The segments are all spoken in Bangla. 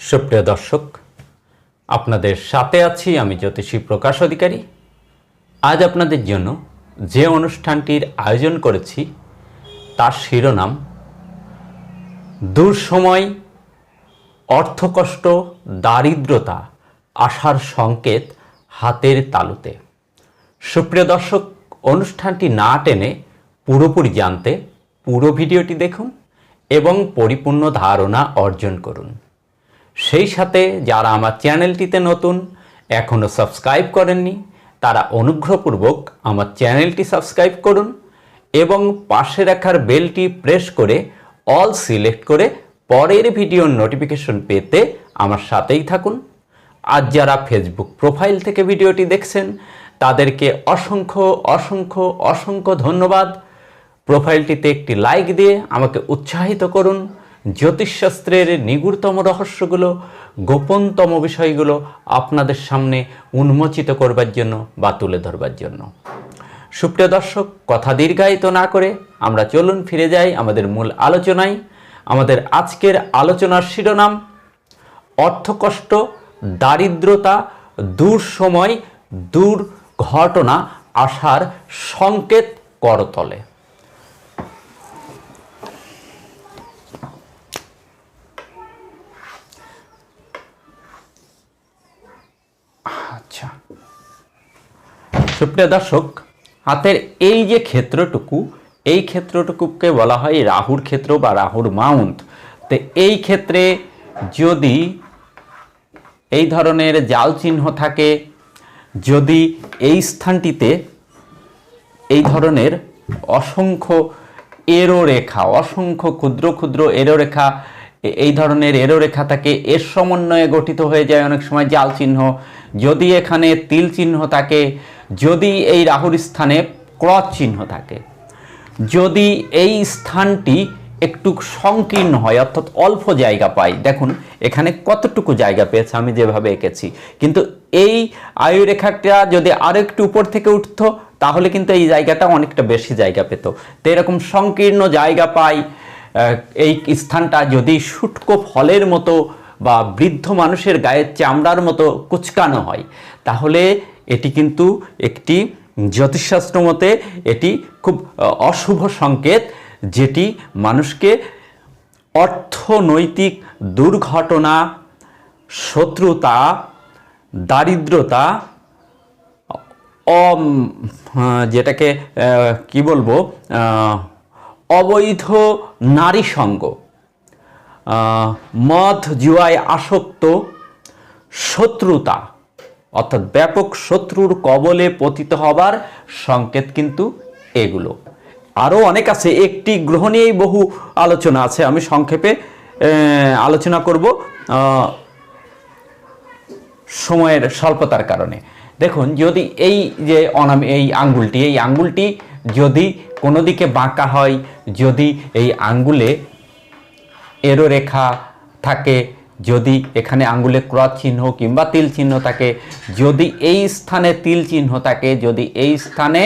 সুপ্রিয় দর্শক, আপনাদের সাথে আছি আমি জ্যোতিষী প্রকাশ অধিকারী। আজ আপনাদের জন্য যে অনুষ্ঠানটির আয়োজন করেছি, তার শিরোনাম, দুঃসময়, অর্থকষ্ট, দারিদ্রতা আসার সংকেত হাতের তালুতে। সুপ্রিয় দর্শক, অনুষ্ঠানটি না টেনে পুরোপুরি জানতে পুরো ভিডিওটি দেখুন এবং পরিপূর্ণ ধারণা অর্জন করুন। সেই সাথে যারা আমার চ্যানেলটিতে নতুন এখনও সাবস্ক্রাইব করেননি, তারা অনুগ্রহপূর্বক আমার চ্যানেলটি সাবস্ক্রাইব করুন এবং পাশে রাখার বেলটি প্রেস করে অল সিলেক্ট করে পরের ভিডিওর নোটিফিকেশন পেতে আমার সাথেই থাকুন। আর যারা ফেসবুক প্রোফাইল থেকে ভিডিওটি দেখছেন, তাদেরকে অসংখ্য অসংখ্য অসংখ্য ধন্যবাদ। প্রোফাইলটিতে একটি লাইক দিয়ে আমাকে উৎসাহিত করুন। জ্যোতিষশাস্ত্রের নিগুড়তম রহস্যগুলো, গোপনতম বিষয়গুলো আপনাদের সামনে উন্মোচিত করবার জন্য বা তুলে ধরবার জন্য। সুপ্রিয় দর্শক, কথা দীর্ঘায়িত না করে আমরা চলুন ফিরে যাই আমাদের মূল আলোচনায়। আমাদের আজকের আলোচনার শিরোনাম, অর্থকষ্ট, দারিদ্রতা দূর সময় দূর ঘটনা আসার সংকেত করতলে। সুপ্রিয় দর্শক, হাতের এই যে ক্ষেত্রটুকু, এই ক্ষেত্রটুকুকে বলা হয় রাহুর ক্ষেত্র বা রাহুর মাউন্ট। তো এই ক্ষেত্রে যদি এই ধরনের জাল চিহ্ন থাকে, যদি এই স্থানটিতে এই ধরনের অসংখ্য এরো রেখা, অসংখ্য ক্ষুদ্র ক্ষুদ্র এরো রেখা এই ধরনের এরো রেখা থাকে, এর সমন্বয়ে গঠিত হয়ে যায় অনেক সময় জাল চিহ্ন। যদি এখানে তিল চিহ্ন থাকে যদি এই রাহুর স্থানে ক্রস চিহ্ন থাকে, যদি এই স্থানটি একটু সংকীর্ণ হয়, অর্থাৎ অল্প জায়গা পাই, দেখুন, এখানে কতটুকু জায়গা পেয়েছে আমি যেভাবে এঁকেছি, কিন্তু এই আয়ুরেখাটা যদি আরও একটু উপর থেকে উঠতো, তাহলে কিন্তু এই জায়গাটা অনেকটা বেশি জায়গা পেত। তো এরকম সংকীর্ণ জায়গা পাই এই স্থানটা যদি শুটকো ফলের মতো বা বৃদ্ধ মানুষের গায়ের চামড়ার মতো কুচকানো হয়, তাহলে এটি কিন্তু একটি জ্যোতিষশাস্ত্র মতে এটি খুব অশুভ সংকেত যেটি মানুষকে অর্থনৈতিক দুর্ঘটনা শত্রুতা দারিদ্রতা আহ, যেটাকে কি বলব অবৈধ নারী সঙ্গ মদ জুয়ায় আসক্ত শত্রুতা অর্থাৎ ব্যাপক শত্রুর কবলে পতিত হবার সংকেত কিন্তু এগুলো। আরও অনেক আছে, একটি গ্রহ নিয়েই বহু আলোচনা আছে, আমি সংক্ষেপে আলোচনা করব সময়ের স্বল্পতার কারণে। দেখুন, যদি এই যে অনাম, এই আঙ্গুলটি এই আঙ্গুলটি যদি কোনো দিকে বাঁকা হয়, যদি এই আঙ্গুলে এরো রেখা থাকে যদি এখানে আঙ্গুলে ক্রস চিহ্ন কিংবা তিল চিহ্ন থাকে, যদি এই স্থানে তিল চিহ্ন থাকে, যদি এই স্থানে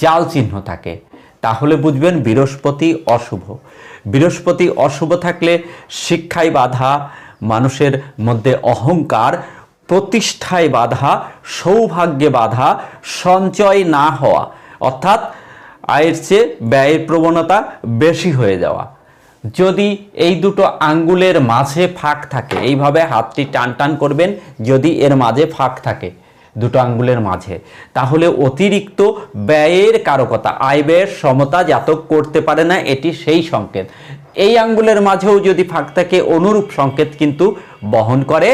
জাল চিহ্ন থাকে, তাহলে বুঝবেন বৃহস্পতি অশুভ। বৃহস্পতি অশুভ থাকলে শিক্ষায় বাধা, মানুষের মধ্যে অহংকার, প্রতিষ্ঠায় বাধা, সৌভাগ্যে বাধা, সঞ্চয় না হওয়া, অর্থাৎ আয়ের চেয়ে ব্যয়ের প্রবণতা বেশি হয়ে যাওয়া। যদি এই দুটো আঙ্গুলের মাঝে ফাঁক থাকে, এইভাবে হাতটি টান টান করবেন, যদি এর মাঝে ফাঁক থাকে, দুটো আঙ্গুলের মাঝে। তাহলে অতিরিক্ত ব্যয়ের কারকতা, আয় ব্যয়ের সমতা জাতক করতে পারে না, এটি সেই সংকেত। এই আঙ্গুলের মাঝেও যদি ফাঁক থাকে, অনুরূপ সংকেত কিন্তু বহন করে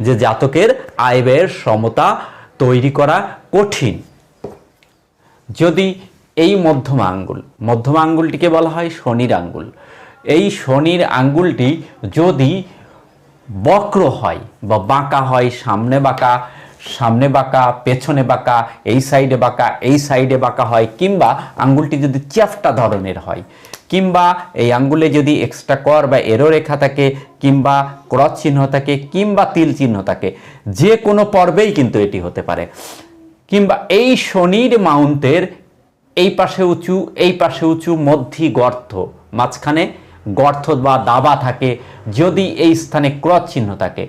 যে জাতকের আয় ব্যয়ের সমতা তৈরি করা কঠিন। যদি এই মধ্যম আঙ্গুল, মধ্যম আঙ্গুলটিকে বলা হয় শনির আঙ্গুল। এই শনির আঙ্গুলটি যদি বক্র হয় বা বাঁকা হয়, সামনে বাঁকা সামনে বাঁকা, পেছনে বাঁকা, এই সাইডে বাঁকা, এই সাইডে বাঁকা হয়, কিংবা আঙ্গুলটি যদি চ্যাফটা ধরনের হয়, কিংবা এই আঙ্গুলে যদি এক্সট্রা কর বা এরো রেখা থাকে, কিংবা ক্রস চিহ্ন থাকে, কিংবা তিল চিহ্ন থাকে, যে কোনো পর্বেই কিন্তু এটি হতে পারে। কিংবা এই শনির মাউন্টের এই পাশে উঁচু, এই পাশে উঁচু মধ্যি গর্ত মাঝখানে গর্ত বা দাবা থাকে, যদি এই স্থানে ক্রস চিহ্ন থাকে।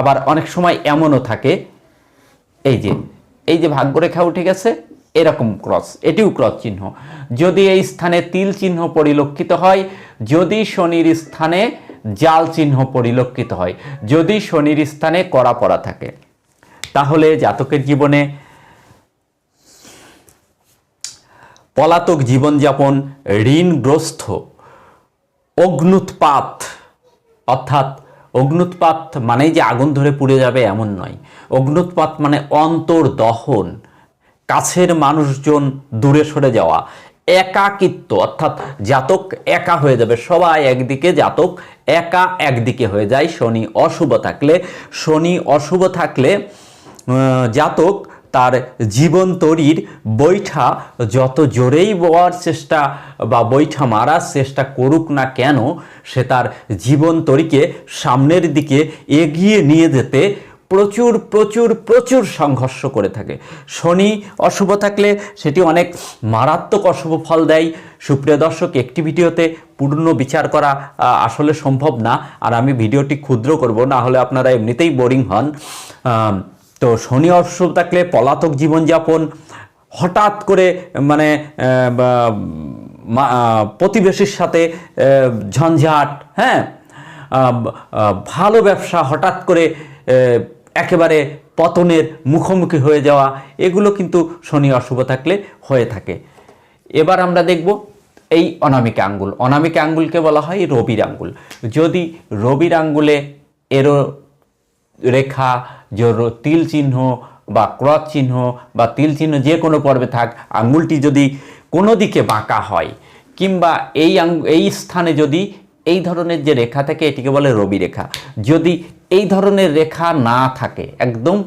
আবার অনেক সময় এমনও থাকে, এই যে এই যে ভাগ্যরেখা উঠে গেছে, এরকম ক্রস এটিও ক্রস চিহ্ন। যদি এই স্থানে তিল চিহ্ন পরিলক্ষিত হয়, যদি শনির স্থানে জাল চিহ্ন পরিলক্ষিত হয়, যদি শনির স্থানে করা পড়া থাকে। তাহলে জাতকের জীবনে পলাতক জীবনযাপন ঋণগ্রস্ত। অগ্নুৎপাত, অর্থাৎ অগ্নুৎপাত মানেই যে আগুন ধরে পুড়ে যাবে এমন নয়। অগ্নুৎপাত মানে অন্তর্দহন কাছের মানুষজন দূরে সরে যাওয়া, একাকিত্ব, অর্থাৎ জাতক একা হয়ে যাবে, সবাই একদিকে জাতক, একা একদিকে হয়ে যায় শনি অশুভ থাকলে। শনি অশুভ থাকলে জাতক তার জীবন তরির বৈঠা যত জোরেই বওয়ার চেষ্টা বা বৈঠা মারার চেষ্টা করুক না কেন, সে তার জীবন তরিকে সামনের দিকে এগিয়ে নিয়ে যেতে প্রচুর প্রচুর প্রচুর সংঘর্ষ করে থাকে। শনি অশুভ থাকলে সেটি অনেক মারাত্মক অশুভ ফল দেয়। সুপ্রিয় দর্শক, একটি ভিডিওতে পূর্ণ বিচার করা আসলে সম্ভব না। আর আমি ভিডিওটি ক্ষুদ্র করব, না হলে আপনারা এমনিতেই বোরিং হন। তো শনি অশুভ থাকলে পলাতক জীবনযাপন হঠাৎ করে মানে প্রতিবেশীর সাথে ঝঞ্ঝাট হ্যাঁ? ভালো ব্যবসা হঠাৎ করে একেবারে পতনের মুখোমুখি হয়ে যাওয়া, এগুলো কিন্তু শনি অশুভ থাকলে হয়ে থাকে। এবার আমরা দেখব এই অনামিকা আঙ্গুল। অনামিকা আঙ্গুলকে বলা হয় রবির আঙ্গুল। যদি রবির আঙ্গুলে এরো রেখা যে র- তিল চিহ্ন বা ক্রস চিহ্ন বা তিল চিহ্ন যে কোনো পর্বে থাক, আঙুলটি যদি কোনো দিকে বাঁকা হয়, কিংবা এই এই স্থানে যদি এই ধরনের যে রেখা থাকে, এটিকে বলে রবি রেখা। যদি এই ধরনের রেখা না থাকে, একদম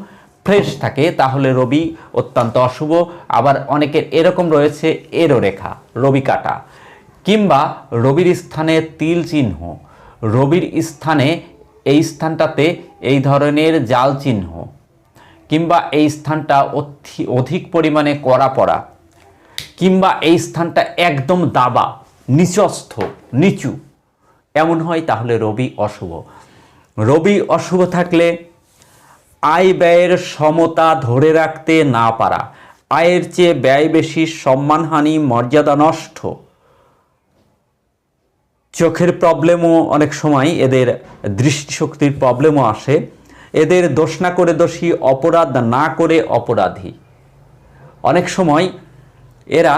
ফ্রেশ থাকে, তাহলে রবি অত্যন্ত অশুভ। আবার অনেকের এরকম রয়েছে, এরও রেখা, রবি কাটা। কিংবা রবির স্থানে তিল চিহ্ন, রবির স্থানে এই স্থানটাতে এই ধরনের জাল চিহ্ন কিংবা এই স্থানটা অধিক পরিমাণে করা পড়া কিংবা এই স্থানটা একদম দাবা, নিচস্থ, নিচু, এমন হয় তাহলে রবি অশুভ। রবি অশুভ থাকলে আয় ব্যয়ের সমতা ধরে রাখতে না পারা, আয়ের চেয়ে ব্যয় বেশি সম্মানহানি, মর্যাদা নষ্ট চোখের প্রবলেমও অনেক সময় এদের দৃষ্টিশক্তির প্রবলেমও আসে। এদের দোষ না করে দোষী, অপরাধ না করে অপরাধী। অনেক সময় এরা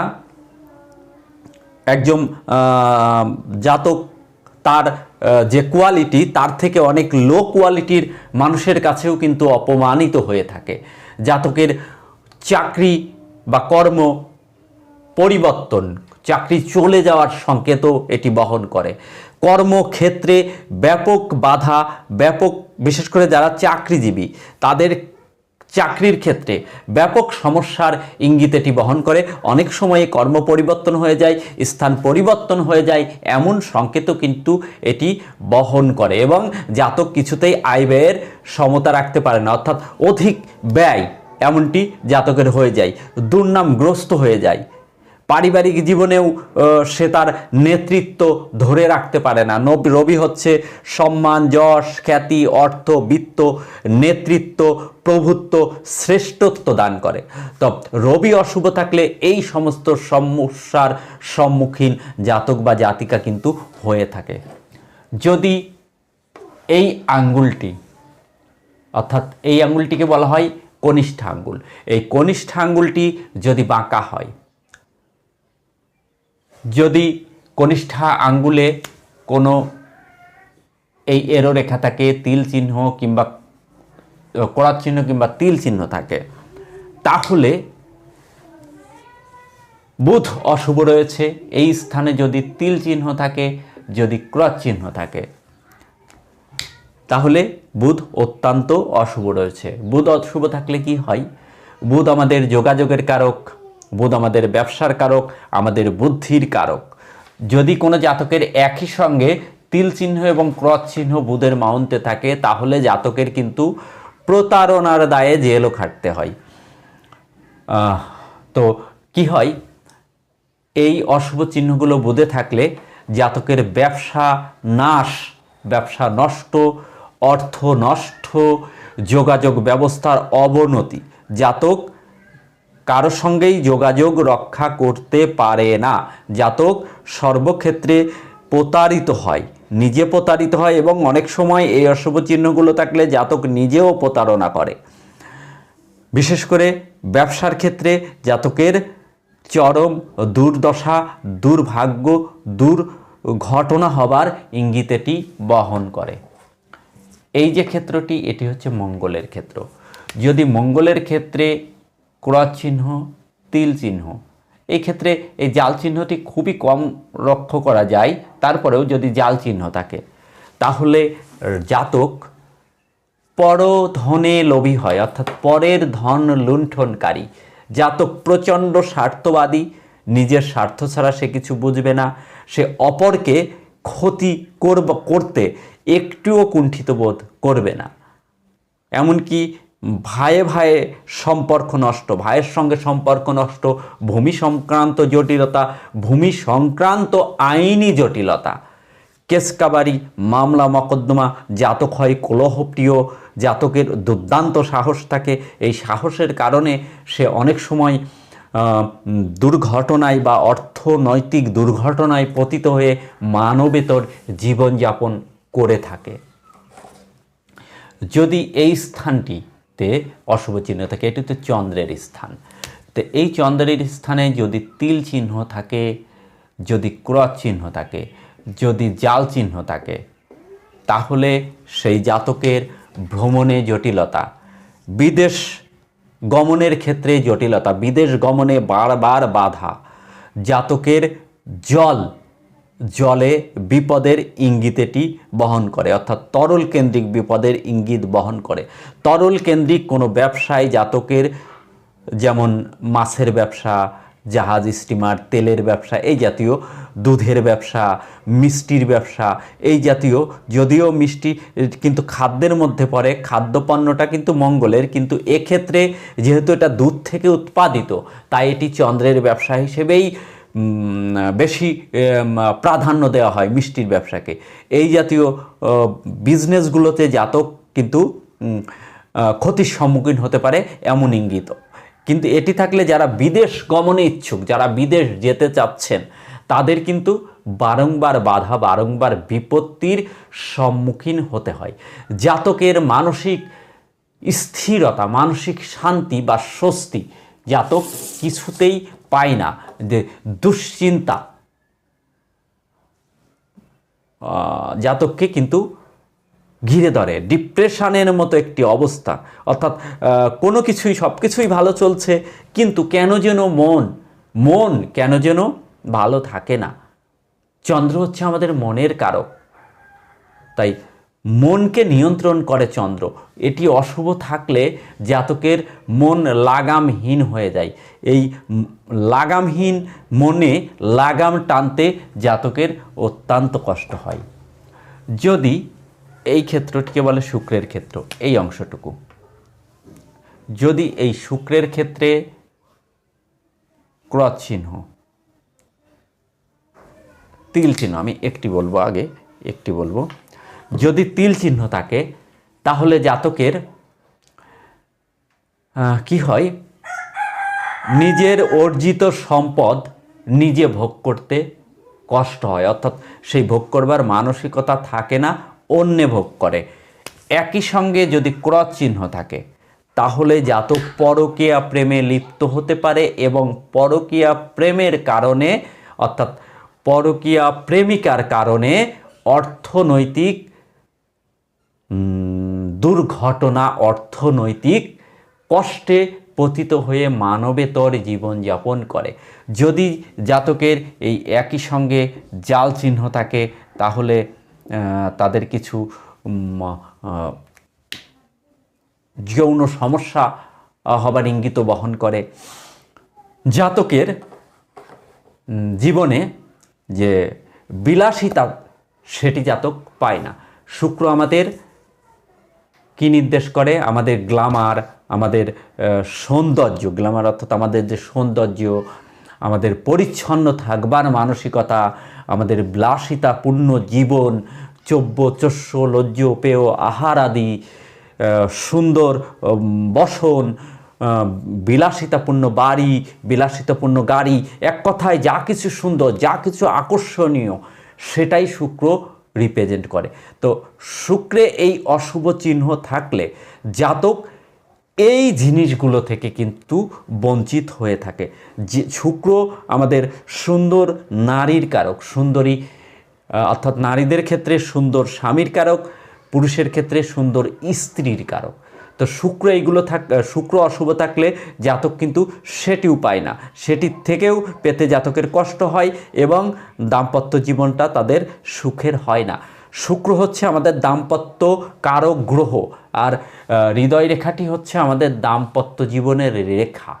একজন জাতক, তার যে কোয়ালিটি তার থেকে অনেক লো কোয়ালিটির মানুষের কাছেও কিন্তু অপমানিত হয়ে থাকে। জাতকের চাকরি বা কর্ম পরিবর্তন, চাকরি চলে যাওয়ার সংকেতও এটি বহন করে। কর্মক্ষেত্রে ব্যাপক বাধা, ব্যাপক, বিশেষ করে যারা চাকরিজীবী, তাদের চাকরির ক্ষেত্রে ব্যাপক সমস্যার ইঙ্গিত এটি বহন করে। অনেক সময়ে কর্ম পরিবর্তন হয়ে যায়, স্থান পরিবর্তন হয়ে যায়, এমন সংকেতও কিন্তু এটি বহন করে এবং জাতক কিছুতেই আয় ব্যয়ের সমতা রাখতে পারে না, অর্থাৎ অধিক ব্যয় এমনটি জাতকের হয়ে যায়, দুর্নামগ্রস্ত হয়ে যায়। পারিবারিক জীবনেও সে তার নেতৃত্ব ধরে রাখতে পারে না। রবি হচ্ছে সম্মান, যশ, খ্যাতি, অর্থ, বিত্ত, নেতৃত্ব, প্রভুত্ব, শ্রেষ্ঠত্ব দান করে। তো রবি অশুভ থাকলে এই সমস্ত সমস্যার সম্মুখীন জাতক বা জাতিকা কিন্তু হয়ে থাকে। যদি এই আঙ্গুলটি, অর্থাৎ এই আঙ্গুলটিকে বলা হয় কনিষ্ঠ আঙ্গুল। এই কনিষ্ঠ আঙ্গুলটি যদি বাঁকা হয় যদি কনিষ্ঠা আঙ্গুলে কোনো এই এরো রেখা থাকে, তিল চিহ্ন কিংবা কড়ার চিহ্ন কিংবা তিল চিহ্ন থাকে, তাহলে বুধ অশুভ রয়েছে। এই স্থানে যদি তিল চিহ্ন থাকে, যদি ক্রস চিহ্ন থাকে, তাহলে বুধ অত্যন্ত অশুভ রয়েছে। বুধ অশুভ থাকলে কি হয়? বুধ আমাদের যোগাযোগের কারক বুধ আমাদের ব্যবসার কারক, আমাদের বুদ্ধির কারক। যদি কোনো জাতকের একই সঙ্গে তিল চিহ্ন এবং ক্রস চিহ্ন বুধের মাউন্টে থাকে, তাহলে জাতকের কিন্তু প্রতারণার দায়ে জেলও খাটতে হয়। তো কি হয়? এই অশুভ চিহ্নগুলো বুধে থাকলে জাতকের ব্যবসা নাশ, ব্যবসা নষ্ট, অর্থ নষ্ট, যোগাযোগ ব্যবস্থার অবনতি, জাতক কারোর সঙ্গেই যোগাযোগ রক্ষা করতে পারে না। জাতক সর্বক্ষেত্রে প্রতারিত হয়, নিজে প্রতারিত হয় এবং অনেক সময় এই অশুভ চিহ্নগুলো থাকলে জাতক নিজেও প্রতারণা করে। বিশেষ করে ব্যবসার ক্ষেত্রে জাতকের চরম দুর্দশা, দুর্ভাগ্য দুর ঘটনা হবার ইঙ্গিতেটি বহন করে। এই যে ক্ষেত্রটি, এটি হচ্ছে মঙ্গলের ক্ষেত্র। যদি মঙ্গলের ক্ষেত্রে ক্রস চিহ্ন, তিল চিহ্ন। এই ক্ষেত্রে এই জাল চিহ্নটি খুবই কম লক্ষ্য করা যায়, তারপরেও যদি জাল চিহ্ন থাকে। তাহলে জাতক পরধনে লোভী হয়, অর্থাৎ পরের ধন লুণ্ঠনকারী। জাতক প্রচণ্ড স্বার্থবাদী, নিজের স্বার্থ ছাড়া সে কিছু বুঝবে না। সে অপরকে ক্ষতি করব, করতে একটুও কুণ্ঠিত বোধ করবে না। এমনকি ভাইয়ে ভাইয়ে সম্পর্ক নষ্ট ভাইয়ের সঙ্গে সম্পর্ক নষ্ট, ভূমি সংক্রান্ত জটিলতা, ভূমি সংক্রান্ত আইনি জটিলতা। কেসকাবারি, মামলা, মকদ্দমা, জাতক হয় কলহপ্রিয় জাতকের দুর্দান্ত সাহস থাকে। এই সাহসের কারণে সে অনেক সময় দুর্ঘটনায় বা অর্থনৈতিক দুর্ঘটনায় পতিত হয়ে মানবেতর জীবনযাপন করে থাকে। যদি এই স্থানটিতে অশুভ চিহ্ন থাকে, এটি তো চন্দ্রের স্থান। তো এই চন্দ্রের স্থানে যদি তিল চিহ্ন থাকে, যদি ক্রস চিহ্ন থাকে, যদি জাল চিহ্ন থাকে, তাহলে সেই জাতকের ভ্রমণে জটিলতা, বিদেশ গমনের ক্ষেত্রে জটিলতা, বিদেশ গমনে বারবার বাধা, জাতকের জল জলে বিপদের ইঙ্গিত এটি বহন করে, অর্থাৎ তরল কেন্দ্রিক বিপদের ইঙ্গিত বহন করে। তরল কেন্দ্রিক কোনো ব্যবসায় জাতকের, যেমন মাছের ব্যবসা, জাহাজ স্টিমার, তেলের ব্যবসা, এই জাতীয় দুধের ব্যবসা, মিষ্টির ব্যবসা, এই জাতীয়, যদিও মিষ্টি, কিন্তু খাদ্যের মধ্যে পড়ে, খাদ্যপণ্যটা কিন্তু মঙ্গলের, কিন্তু এক্ষেত্রে যেহেতু এটা দুধ থেকে উৎপাদিত, তাই এটি চন্দ্রের ব্যবসা হিসেবেই বেশি প্রাধান্য দেওয়া হয় মিষ্টির ব্যবসাকে। এই জাতীয় বিজনেসগুলোতে জাতক কিন্তু ক্ষতির সম্মুখীন হতে পারে এমন ইঙ্গিত কিন্তু এটি থাকলে যারা বিদেশ গমনে ইচ্ছুক, যারা বিদেশ যেতে চাচ্ছেন, তাদের কিন্তু বারংবার বাধা, বারংবার বিপত্তির সম্মুখীন হতে হয়। জাতকের মানসিক স্থিরতা, মানসিক শান্তি বা স্বস্তি জাতক কিছুতেই পায় না। যে দুশ্চিন্তা। জাতককে কিন্তু ঘিরে ধরে। ডিপ্রেশনের মতো একটি অবস্থা। অর্থাৎ কোনো কিছুই, সব কিছুই ভালো চলছে, কিন্তু কেন যেন মন মন কেন যেন ভালো থাকে না। চন্দ্র হচ্ছে আমাদের মনের কারক। তাই মনকে নিয়ন্ত্রণ করে চন্দ্র। এটি অশুভ থাকলে জাতকের মন লাগামহীন হয়ে যায়। এই লাগামহীন মনে লাগাম টানতে জাতকের অত্যন্ত কষ্ট হয়। যদি এই ক্ষেত্রটিকে বলে শুক্রের ক্ষেত্র, এই অংশটুকু। যদি এই শুক্রের ক্ষেত্রে ক্রস চিহ্ন, তিল চিহ্ন, আমি একটি বলব আগে, একটি বলব। যদি তিল চিহ্ন থাকে, তাহলে জাতকের কি হয়? নিজের অর্জিত সম্পদ নিজে ভোগ করতে কষ্ট হয়। অর্থাৎ সেই ভোগ করবার মানসিকতা থাকে না, অন্যে ভোগ করে। একই সঙ্গে যদি ক্রস চিহ্ন থাকে, তাহলে জাতক পরকীয়া প্রেমে লিপ্ত হতে পারে এবং পরকীয়া প্রেমের কারণে, অর্থাৎ পরকীয়া প্রেমিকার কারণে অর্থনৈতিক দুর্ঘটনা অর্থনৈতিক কষ্টে পতিত হয়ে মানবেতর জীবনযাপন করে। যদি জাতকের এই একই সঙ্গে জাল চিহ্ন থাকে, তাহলে তাদের কিছু যৌন সমস্যা হবার ইঙ্গিত বহন করে। জাতকের জীবনে যে বিলাসিতা, সেটি জাতক পায় না। শুক্র আমাদের কি নির্দেশ করে? আমাদের গ্লামার, আমাদের সৌন্দর্য, গ্লামার অর্থাৎ আমাদের যে সৌন্দর্য, আমাদের পরিচ্ছন্ন থাকবার মানসিকতা, আমাদের বিলাসিতাপূর্ণ জীবন, চব্য, চস্য, লজ্জ, পেয়, আহার আদি সুন্দর বসন বিলাসিতাপূর্ণ বাড়ি, বিলাসিতাপূর্ণ গাড়ি, এক কথায় যা কিছু সুন্দর, যা কিছু আকর্ষণীয়, সেটাই শুক্র রিপ্রেজেন্ট করে। তো শুক্রে এই অশুভ চিহ্ন থাকলে জাতক এই জিনিসগুলো থেকে কিন্তু বঞ্চিত হয়ে থাকে। যে শুক্র আমাদের সুন্দর নারীর কারক, সুন্দরী অর্থাৎ নারীদের ক্ষেত্রে সুন্দর স্বামীর কারক, পুরুষের ক্ষেত্রে সুন্দর স্ত্রীর কারক। তো শুক্র এইগুলো থাক শুক্র অশুভ থাকলে জাতক কিন্তু সেটিও পায় না। সেটির থেকেও পেতে জাতকের কষ্ট হয় এবং দাম্পত্য জীবনটা তাদের সুখের হয় না। শুক্র হচ্ছে আমাদের দাম্পত্য কারক গ্রহ আর হৃদয় রেখাটি হচ্ছে আমাদের দাম্পত্য জীবনের রেখা।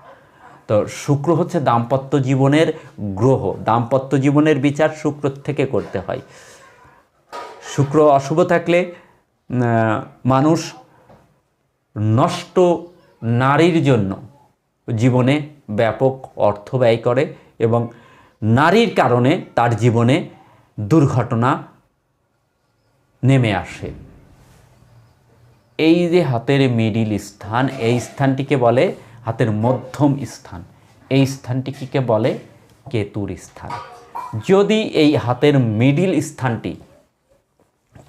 তো শুক্র হচ্ছে দাম্পত্য জীবনের গ্রহ। দাম্পত্য জীবনের বিচার শুক্র থেকে করতে হয়। শুক্র অশুভ থাকলে মানুষ নষ্ট নারীর জন্য জীবনে ব্যাপক অর্থ ব্যয় করে এবং নারীর কারণে তার জীবনে দুর্ঘটনা নেমে আসে। এই যে হাতের মিডিল স্থান, এই স্থানটিকে বলে হাতের মধ্যম স্থান। এই স্থানটিকে বলে কেতুর স্থান। যদি এই হাতের মিডিল স্থানটি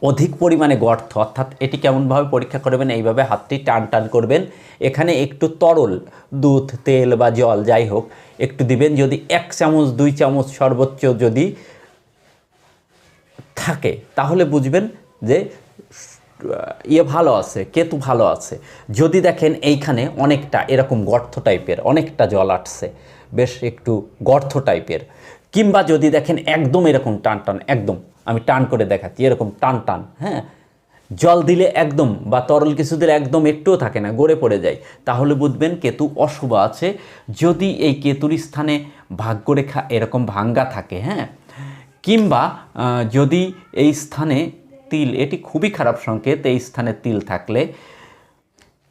অধিক পরিমাণে গর্ত, অর্থাৎ এটি কেমনভাবে পরীক্ষা করবেন, এইভাবে হাতটি টান টান করবেন। এখানে একটু তরল দুধ, তেল বা জল যাই হোক, একটু দিবেন। যদি এক চামচ, দুই চামচ সর্বোচ্চ যদি থাকে, তাহলে বুঝবেন যে ইয়ে ভালো আছে, কেতু ভালো আছে। যদি দেখেন এইখানে অনেকটা এরকম গর্ত টাইপের অনেকটা জল আসছে, বেশ একটু গর্ত টাইপের কিংবা যদি দেখেন একদম এরকম টান টান, একদম, আমি টান করে দেখাচ্ছি, এরকম টান টান হ্যাঁ? জল দিলে একদম বা তরল কিছু দিলে একদম একটুও থাকে না, গড়ে পড়ে যায়। তাহলে বুঝবেন কেতু অশুভ আছে। যদি এই কেতুর স্থানে ভাগ্যরেখা এরকম ভাঙ্গা থাকে হ্যাঁ? কিংবা যদি এই স্থানে তিল, এটি খুবই খারাপ সংকেত, এই স্থানে তিল থাকলে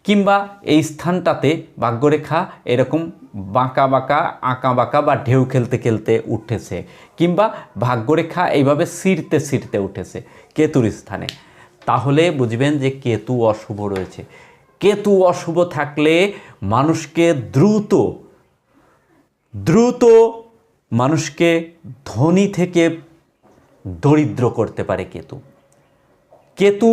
কিংবা এই স্থানটাতে ভাগ্যরেখা এরকম বাঁকা বাঁকা, আঁকা বাঁকা বা ঢেউ খেলতে খেলতে উঠেছে কিংবা ভাগ্যরেখা এইভাবে সিরতে সিরতে উঠেছে কেতুর স্থানে। তাহলে বুঝবেন যে কেতু অশুভ রয়েছে। কেতু অশুভ থাকলে মানুষকে দ্রুত দ্রুত মানুষকে ধনী থেকে দরিদ্র করতে পারে কেতু। কেতু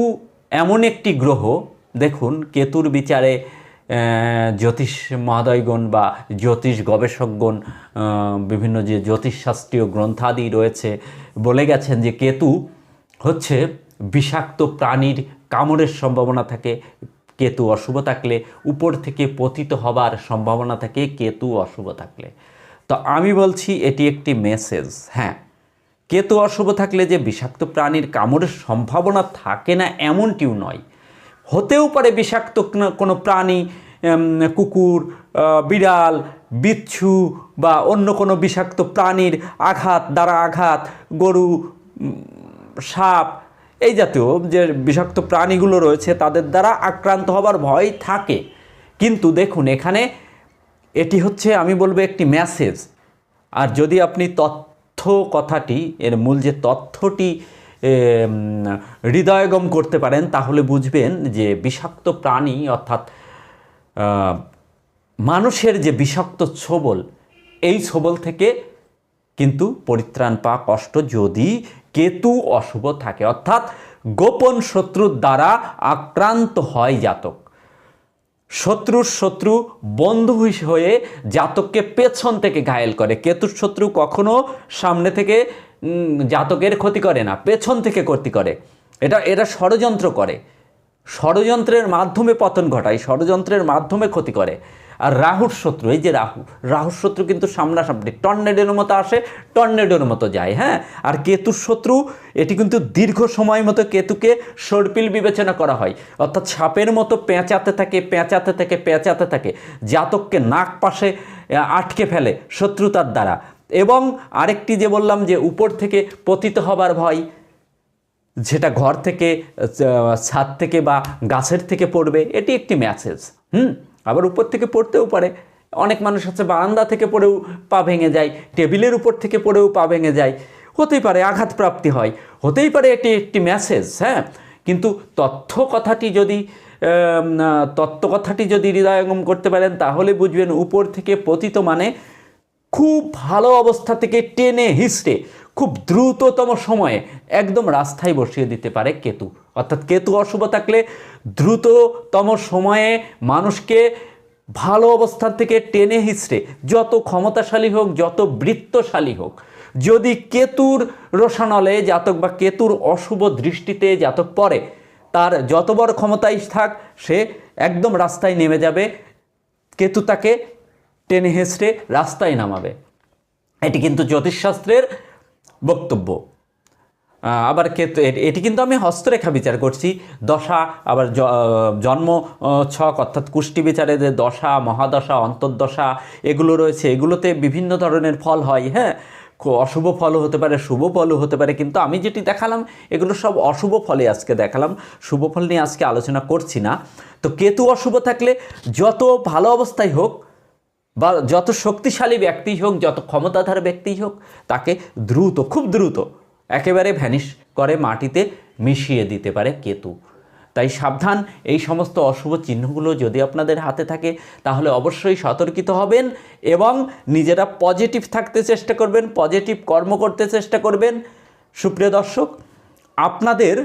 এমন একটি গ্রহ দেখুন, কেতুর বিচারে জ্যোতিষ মহাদয়গণ বা জ্যোতিষ গবেষকগণ বিভিন্ন যে জ্যোতিষশাস্ত্রীয় গ্রন্থাদি রয়েছে, বলে গেছেন যে কেতু হচ্ছে বিষাক্ত প্রাণীর কামড়ের সম্ভাবনা থাকে। কেতু অশুভ থাকলে উপর থেকে পতিত হবার সম্ভাবনা থাকে, কেতু অশুভ থাকলে। তো আমি বলছি এটি একটি মেসেজ হ্যাঁ। কেতু অশুভ থাকলে যে বিষাক্ত প্রাণীর কামড়ের সম্ভাবনা থাকে না, এমনটিও নয়। হতেও পারে বিষাক্ত কোনো- প্রাণী কুকুর বিড়াল, বিচ্ছু বা অন্য কোনো বিষাক্ত প্রাণীর আঘাত, দ্বারা আঘাত, গরু সাপ, এই জাতীয় যে বিষাক্ত প্রাণীগুলো রয়েছে তাদের দ্বারা আক্রান্ত হবার ভয় থাকে। কিন্তু দেখুন, এখানে এটি হচ্ছে, আমি বলব, একটি মেসেজ আর যদি আপনি তথ্য কথাটি, এর মূল যে তথ্যটি হৃদয়গম করতে পারেন, তাহলে বুঝবেন যে বিষাক্ত প্রাণী, অর্থাৎ মানুষের যে বিষাক্ত ছোবল, এই ছোবল থেকে কিন্তু পরিত্রাণ পাওয়া কষ্ট যদি কেতু অশুভ থাকে। অর্থাৎ, গোপন শত্রুর দ্বারা আক্রান্ত হয় জাতক। শত্রুর শত্রু বন্ধু হয়ে জাতককে পেছন থেকে ঘায়েল করে। কেতুর শত্রু কখনো সামনে থেকে জাতকের ক্ষতি করে না, পেছন থেকে ক্ষতি করে। এটা এটা ষড়যন্ত্র করে। ষড়যন্ত্রের মাধ্যমে পতন ঘটায়, ষড়যন্ত্রের মাধ্যমে ক্ষতি করে। আর রাহুর শত্রু, এই যে রাহু, রাহুর শত্রু কিন্তু সামনাসামনি টর্নেডোর মতো আসে, টর্নেডোর মতো যায় হ্যাঁ? আর কেতুর শত্রু, এটি কিন্তু দীর্ঘ সময় মতো কেতুকে সর্পিল বিবেচনা করা হয়। অর্থাৎ সাপের মতো পেঁচাতে থাকে পেঁচাতে থাকে পেঁচাতে থাকে। জাতককে নাক পাশে আটকে ফেলে শত্রুতার দ্বারা। এবং আরেকটি যে বললাম যে উপর থেকে পতিত হবার ভয়, যেটা ঘর থেকে, ছাদ থেকে বা গাছের থেকে পড়বে, এটি একটি ম্যাসেজ হুম? আবার উপর থেকে পড়তেও পারে। অনেক মানুষ আছে, বারান্দা থেকে পড়েও পা ভেঙে যায়, টেবিলের উপর থেকে পড়েও পা ভেঙে যায়। হতেই পারে আঘাতপ্রাপ্তি হয়। হতেই পারে এটি একটি ম্যাসেজ হ্যাঁ? কিন্তু তথ্য কথাটি যদি তত্ত্ব কথাটি যদি হৃদয়ঙ্গম করতে পারেন, তাহলে বুঝবেন উপর থেকে পতিত মানে খুব ভালো অবস্থা থেকে টেনে হিসড়ে খুব দ্রুততম সময়ে একদম রাস্তায় বসিয়ে দিতে পারে কেতু। অর্থাৎ কেতু অশুভ থাকলে দ্রুততম সময়ে মানুষকে ভালো অবস্থান থেকে টেনে হিসড়ে যত ক্ষমতাশালী হোক, যত বৃত্তশালী হোক। যদি কেতুর রোশানলে জাতক বা কেতুর অশুভ দৃষ্টিতে জাতক পড়ে, তার যত বড় ক্ষমতাই থাক, সে একদম রাস্তায় নেমে যাবে। কেতু তাকে টেনে হেঁচড়ে রাস্তায় নামাবে। এটি কিন্তু জ্যোতিষশাস্ত্রের বক্তব্য। আবার এটি কিন্তু আমি হস্তরেখা বিচার করছি। দশা, আবার জন্ম ছক, অর্থাৎ কুষ্টি বিচারে যে দশা, মহাদশা, অন্তর্দশা, এগুলো রয়েছে। এগুলোতে বিভিন্ন ধরনের ফল হয় হ্যাঁ? অশুভ ফলও হতে পারে, শুভ ফলও হতে পারে। কিন্তু আমি যেটি দেখালাম, এগুলো সব অশুভ ফলে আজকে দেখালাম। শুভ ফল নিয়ে আজকে আলোচনা করছি না। তো কেতু অশুভ থাকলে যত ভালো অবস্থায় হোক বা যত শক্তিশালী ব্যক্তি হোক, যত ক্ষমতাধার ব্যক্তি হোক, তাকে দ্রুত, খুব দ্রুত একেবারে ভ্যানিশ করে মাটিতে মিশিয়ে দিতে পারে কেতু। তাই সাবধান, এই সমস্ত অশুভ চিহ্নগুলো যদি আপনাদের হাতে থাকে, তাহলে অবশ্যই সতর্কিত হবেন এবং নিজেরা পজিটিভ থাকতে চেষ্টা করবেন পজিটিভ কর্ম করতে চেষ্টা করবেন। সুপ্রিয় দর্শক, আপনাদের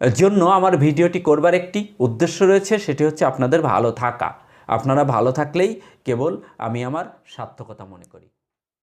জন্য আমার ভিডিওটি করবার একটি উদ্দেশ্য রয়েছে, সেটি হচ্ছে আপনাদের ভালো থাকা। আপনারা ভালো থাকলেই কেবল আমি আমার সার্থকতা মনে করি।